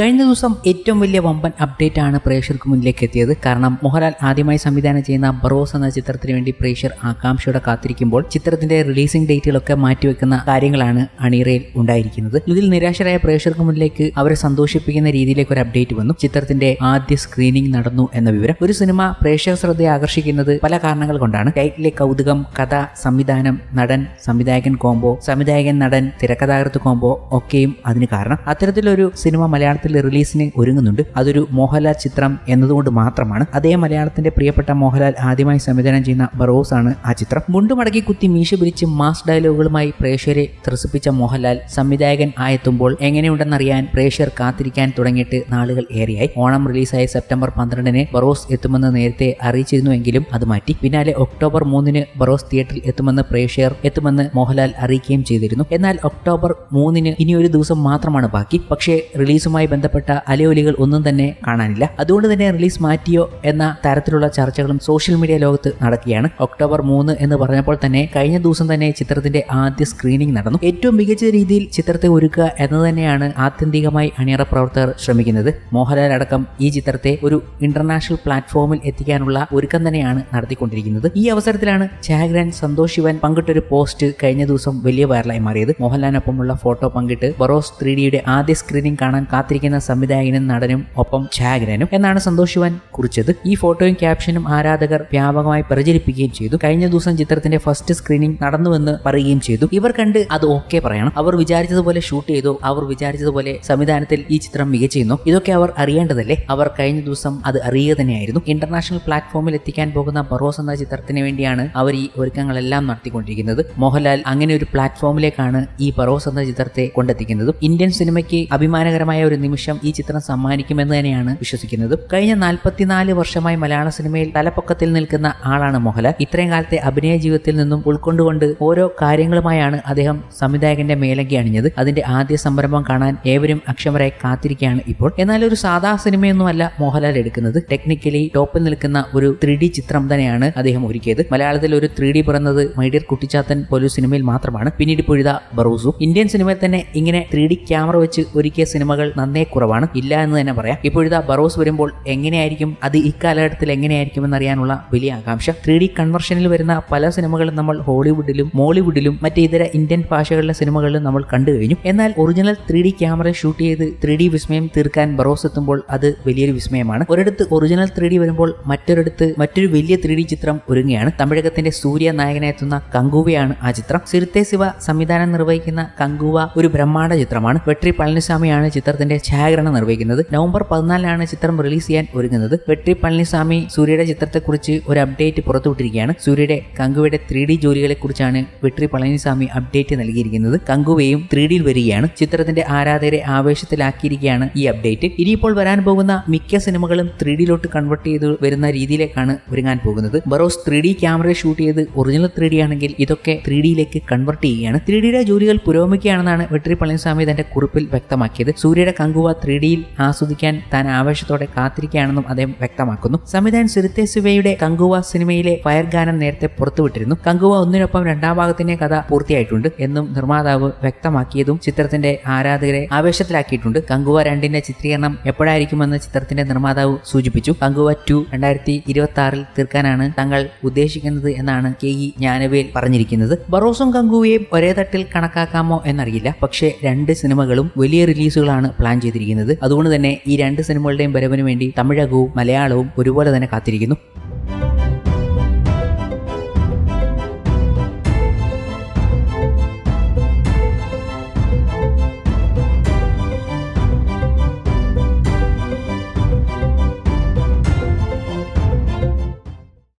കഴിഞ്ഞ ദിവസം ഏറ്റവും വലിയ വമ്പൻ അപ്ഡേറ്റ് ആണ് പ്രേക്ഷകർക്ക് മുന്നിലേക്ക് എത്തിയത്. കാരണം മോഹൻലാൽ ആദ്യമായി സംവിധാനം ചെയ്യുന്ന ബറോസ് എന്ന ചിത്രത്തിന് വേണ്ടി പ്രേക്ഷർ ആകാംക്ഷയോടെ കാത്തിരിക്കുമ്പോൾ ചിത്രത്തിന്റെ റിലീസിംഗ് ഡേറ്റുകളൊക്കെ മാറ്റിവെക്കുന്ന കാര്യങ്ങളാണ് അണിയറയിൽ ഉണ്ടായിരിക്കുന്നത്. ഇതിൽ നിരാശരായ പ്രേക്ഷകർക്ക് മുന്നിലേക്ക് അവരെ സന്തോഷിപ്പിക്കുന്ന രീതിയിലേക്ക് ഒരു അപ്ഡേറ്റ് വന്നു. ചിത്രത്തിന്റെ ആദ്യ സ്ക്രീനിംഗ് നടന്നു എന്ന വിവരം. ഒരു സിനിമ പ്രേക്ഷക ശ്രദ്ധയെ ആകർഷിക്കുന്നത് പല കാരണങ്ങൾ കൊണ്ടാണ്. ടൈറ്റിലെ കൗതുകം കഥ സംവിധാനം നടൻ സംവിധായകൻ കോംബോ സംവിധായകൻ നടൻ തിരക്കഥാകൃത്ത് കോംബോ ഒക്കെയും അതിന് കാരണം. അത്തരത്തിലൊരു സിനിമ മലയാളത്തിൽ റിലീസിന് ഒരുങ്ങുന്നുണ്ട്. അതൊരു മോഹൻലാൽ ചിത്രം എന്നതുകൊണ്ട് മാത്രമാണ്. അതേ മലയാളത്തിന്റെ പ്രിയപ്പെട്ട മോഹൻലാൽ ആദ്യമായി സംവിധാനം ചെയ്യുന്ന ബറോസ് ആണ് ആ ചിത്രം. മുണ്ടു മടക്കി കുത്തി മീശ പിരിച്ച് മാസ് ഡയലോഗുകളുമായി പ്രേക്ഷകരെ ത്രസിപ്പിച്ച മോഹൻലാൽ സംവിധായകൻ ആയെത്തുമ്പോൾ എങ്ങനെയുണ്ടെന്നറിയാൻ പ്രേക്ഷകർ കാത്തിരിക്കാൻ തുടങ്ങിയിട്ട് നാളുകൾ ഏറെയായി. ഓണം റിലീസായ സെപ്റ്റംബർ പന്ത്രണ്ടിന് ബറോസ് എത്തുമെന്ന് നേരത്തെ അറിയിച്ചിരുന്നുവെങ്കിലും അത് മാറ്റി. പിന്നാലെ ഒക്ടോബർ മൂന്നിന് ബറോസ് തിയേറ്ററിൽ എത്തുമെന്ന് പ്രേക്ഷകർ എത്തുമെന്ന് മോഹൻലാൽ അറിയിക്കുകയും ചെയ്തിരുന്നു. എന്നാൽ ഒക്ടോബർ മൂന്നിന് ഇനി ഒരു ദിവസം മാത്രമാണ് ബാക്കി. പക്ഷേ റിലീസുമായി ബന്ധപ്പെട്ട അലയൊലികൾ ഒന്നും തന്നെ കാണാനില്ല. അതുകൊണ്ട് തന്നെ റിലീസ് മാറ്റിയോ എന്ന തരത്തിലുള്ള ചർച്ചകളും സോഷ്യൽ മീഡിയ ലോകത്ത് നടക്കുകയാണ്. ഒക്ടോബർ മൂന്ന് എന്ന് പറഞ്ഞപ്പോൾ തന്നെ കഴിഞ്ഞ ദിവസം തന്നെ ചിത്രത്തിന്റെ ആദ്യ സ്ക്രീനിംഗ് നടന്നു. ഏറ്റവും മികച്ച രീതിയിൽ ചിത്രത്തെ ഒരുക്കുക എന്നത് തന്നെയാണ് ആത്യന്തികമായി അണിയറ പ്രവർത്തകർ ശ്രമിക്കുന്നത്. മോഹൻലാൽ അടക്കം ഈ ചിത്രത്തെ ഒരു ഇന്റർനാഷണൽ പ്ലാറ്റ്ഫോമിൽ എത്തിക്കാനുള്ള ഒരുക്കം തന്നെയാണ് നടത്തിക്കൊണ്ടിരിക്കുന്നത്. ഈ അവസരത്തിലാണ് ചാഗ്രാൻ സന്തോഷ് ശിവൻ പങ്കിട്ടൊരു പോസ്റ്റ് കഴിഞ്ഞ ദിവസം വലിയ വൈറലായി മാറിയത്. മോഹൻലാലിനൊപ്പമുള്ള ഫോട്ടോ പങ്കിട്ട് ബറോസ് ത്രീ ഡിയുടെ ആദ്യ സ്ക്രീനിംഗ് കാണാൻ കാത്തിരിക്കുന്ന സംവിധായകനും നടനും ഒപ്പം ഛാഗ്രനും എന്നാണ് സന്തോഷ് ശിവൻ കുറിച്ചത്. ഈ ഫോട്ടോയും ക്യാപ്ഷനും ആരാധകർ വ്യാപകമായി പ്രചരിപ്പിക്കുകയും ചെയ്തു. കഴിഞ്ഞ ദിവസം ചിത്രത്തിന്റെ ഫസ്റ്റ് സ്ക്രീനിംഗ് നടന്നുവെന്ന് പറയുകയും ചെയ്തു. ഇവർ കണ്ട് അത് ഓക്കെ പറയണം. അവർ വിചാരിച്ചതുപോലെ ഷൂട്ട് ചെയ്തു. അവർ വിചാരിച്ചതുപോലെ സംവിധാനത്തിൽ ഈ ചിത്രം മികച്ചിരുന്നു. ഇതൊക്കെ അവർ അറിയേണ്ടതല്ലേ? അവർ കഴിഞ്ഞ ദിവസം അത് അറിയുക തന്നെയായിരുന്നു. ഇന്റർനാഷണൽ പ്ലാറ്റ്ഫോമിൽ എത്തിക്കാൻ പോകുന്ന ബറോസ് എന്ന ചിത്രത്തിന് വേണ്ടിയാണ് അവർ ഈ ഒരുക്കങ്ങളെല്ലാം നടത്തിക്കൊണ്ടിരിക്കുന്നത്. മോഹൻലാൽ അങ്ങനെ ഒരു പ്ലാറ്റ്ഫോമിലേക്കാണ് ഈ ബറോസ് എന്ന ചിത്രത്തെ കൊണ്ടെത്തിക്കുന്നത്. ഇന്ത്യൻ സിനിമയ്ക്ക് അഭിമാനകരമായ ഒരു നിമിഷം ഈ ചിത്രം സമ്മാനിക്കുമെന്ന് തന്നെയാണ് വിശ്വസിക്കുന്നത്. കഴിഞ്ഞ നാൽപ്പത്തിനാല് വർഷമായി മലയാള സിനിമയിൽ തലപ്പൊക്കത്തിൽ നിൽക്കുന്ന ആളാണ് മോഹൻലാൽ. ഇത്രയും കാലത്തെ അഭിനയ ജീവിതത്തിൽ നിന്നും ഉൾക്കൊണ്ടുകൊണ്ട് ഓരോ കാര്യങ്ങളുമായാണ് അദ്ദേഹം സംവിധായകന്റെ മേലങ്കി അണിഞ്ഞത്. അതിന്റെ ആദ്യ സംരംഭം കാണാൻ ഏവരും അക്ഷമരായി കാത്തിരിക്കുകയാണ് ഇപ്പോൾ. എന്നാൽ ഒരു സാധാ സിനിമയൊന്നുമല്ല മോഹൻലാൽ എടുക്കുന്നത്. ടെക്നിക്കലി ടോപ്പിൽ നിൽക്കുന്ന ഒരു ത്രീ ചിത്രം തന്നെയാണ് അദ്ദേഹം ഒരുക്കിയത്. മലയാളത്തിൽ ഒരു ത്രീ ഡി പിറന്നത് മൈഡിയർ കുട്ടിച്ചാത്തൻ പോലൊരു സിനിമയിൽ മാത്രമാണ്. പിന്നീട് പുഴുത ബറൂസും. ഇന്ത്യൻ സിനിമയിൽ തന്നെ ഇങ്ങനെ ത്രീ ഡി ക്യാമറ വെച്ച് ഒരുക്കിയ സിനിമകൾ നന്നേ കുറവാണ്. ഇല്ല എന്ന് തന്നെ പറയാം. ഇപ്പോഴിതാ ബറോസ് വരുമ്പോൾ എങ്ങനെയായിരിക്കും? അത് ഇക്കാലഘട്ടത്തിൽ എങ്ങനെയായിരിക്കും എന്നറിയാനുള്ള വലിയ ആകാംക്ഷ. ത്രീ ഡി കൺവെർഷനിൽ വരുന്ന പല സിനിമകളും നമ്മൾ ഹോളിവുഡിലും മോളിവുഡിലും മറ്റ് ഇതര ഇന്ത്യൻ ഭാഷകളിലെ സിനിമകളിലും നമ്മൾ കണ്ടു കഴിഞ്ഞു. എന്നാൽ original three D camera shoot ചെയ്ത് ത്രീ ഡി വിസ്മയം തീർക്കാൻ ബറോസ് എത്തുമ്പോൾ അത് വലിയൊരു വിസ്മയമാണ്. ഒരിടത്ത് ഒറിജിനൽ ത്രീ ഡി വരുമ്പോൾ മറ്റൊരിടത്ത് മറ്റൊരു വലിയ ത്രീ ഡി ചിത്രം ഒരുങ്ങുകയാണ്. തമിഴകത്തിന്റെ സൂര്യ നായകനെത്തുന്ന കങ്കുവയാണ് ആ ചിത്രം. സിരുത്തെ ശിവ സംവിധാനം നിർവഹിക്കുന്ന കങ്കുവ ഒരു ബ്രഹ്മാണ്ഡ ചിത്രമാണ്. വെട്രി പളനിസ്വാമിയാണ് ചിത്രത്തിന്റെ ഛായാഗ്രഹണം നിർവഹിക്കുന്നത്. നവംബർ പതിനാലിനാണ് ചിത്രം റിലീസ് ചെയ്യാൻ ഒരുങ്ങുന്നത്. വെട്രി പളനിസ്വാമി സൂര്യയുടെ ചിത്രത്തെക്കുറിച്ച് ഒരു അപ്ഡേറ്റ് പുറത്തുവിട്ടിരിക്കുകയാണ്. സൂര്യയുടെ കങ്കുവയുടെ ത്രീ ഡി ജോലികളെ കുറിച്ചാണ് വെട്രി പളനിസ്വാമി അപ്ഡേറ്റ് നൽകിയിരിക്കുന്നത്. കങ്കുവയും ത്രീ ഡിയിൽ വരികയാണ്. ചിത്രത്തിന്റെ ആരാധകരെ ആവേശത്തിലാക്കിയിരിക്കുകയാണ് ഈ അപ്ഡേറ്റ്. ഇനിയിപ്പോൾ വരാൻ പോകുന്ന മിക്ക സിനിമകളും ത്രീ ഡിയിലോട്ട് കൺവെർട്ട് ചെയ്ത് വരുന്ന രീതിയിലേക്കാണ് ഒരുങ്ങാൻ പോകുന്നത്. Barroz three D camera shoot ചെയ്ത് ഒറിജിനൽ ത്രീ ഡി ആണെങ്കിൽ ഇതൊക്കെ ത്രീ ഡിയിലേക്ക് കൺവെർട്ട് ചെയ്യുകയാണ്. ത്രീ ഡിയുടെ ജോലികൾ പുരോഗമിക്കുകയാണെന്നാണ് വെട്രി പളനിസ്വാമി തന്റെ കുറിപ്പിൽ വ്യക്തമാക്കിയത്. സൂര്യയുടെ കങ്കുവ ത്രീ ഡിയിൽ ആസ്വദിക്കാൻ താൻ ആവേശത്തോടെ കാത്തിരിക്കുകയാണെന്നും അദ്ദേഹം വ്യക്തമാക്കുന്നു. സംവിധായകൻ സുരത്തെ സുബയുടെ കങ്കുവ സിനിമയിലെ ഫയർ ഗാനം നേരത്തെ പുറത്തുവിട്ടിരുന്നു. കങ്കുവ ഒന്നിനൊപ്പം രണ്ടാം ഭാഗത്തിന്റെ കഥ പൂർത്തിയായിട്ടുണ്ട് എന്നും നിർമ്മാതാവ് വ്യക്തമാക്കിയതും ചിത്രത്തിന്റെ ആരാധകരെ ആവേശത്തിലാക്കിയിട്ടുണ്ട്. കങ്കുവ രണ്ടിന്റെ ചിത്രീകരണം എപ്പോഴായിരിക്കുമെന്ന് ചിത്രത്തിന്റെ നിർമ്മാതാവ് സൂചിപ്പിച്ചു. കങ്കുവ ടു രണ്ടായിരത്തി ഇരുപത്തി ആറിൽ തീർക്കാനാണ് തങ്ങൾ ഉദ്ദേശിക്കുന്നത് എന്നാണ് കെ ഇ ജ്ഞാനവേൽ പറഞ്ഞിരിക്കുന്നത്. ബറോസും കങ്കുവയും ഒരേ തട്ടിൽ കണക്കാക്കാമോ എന്നറിയില്ല. പക്ഷേ രണ്ട് സിനിമകളും വലിയ റിലീസുകളാണ് പ്ലാൻ ചെയ്തിരിക്കുന്നത്. അതുകൊണ്ട് തന്നെ ഈ രണ്ട് സിനിമകളുടെയും വരവിന് വേണ്ടി തമിഴകവും മലയാളവും ഒരുപോലെ തന്നെ കാത്തിരിക്കുന്നു.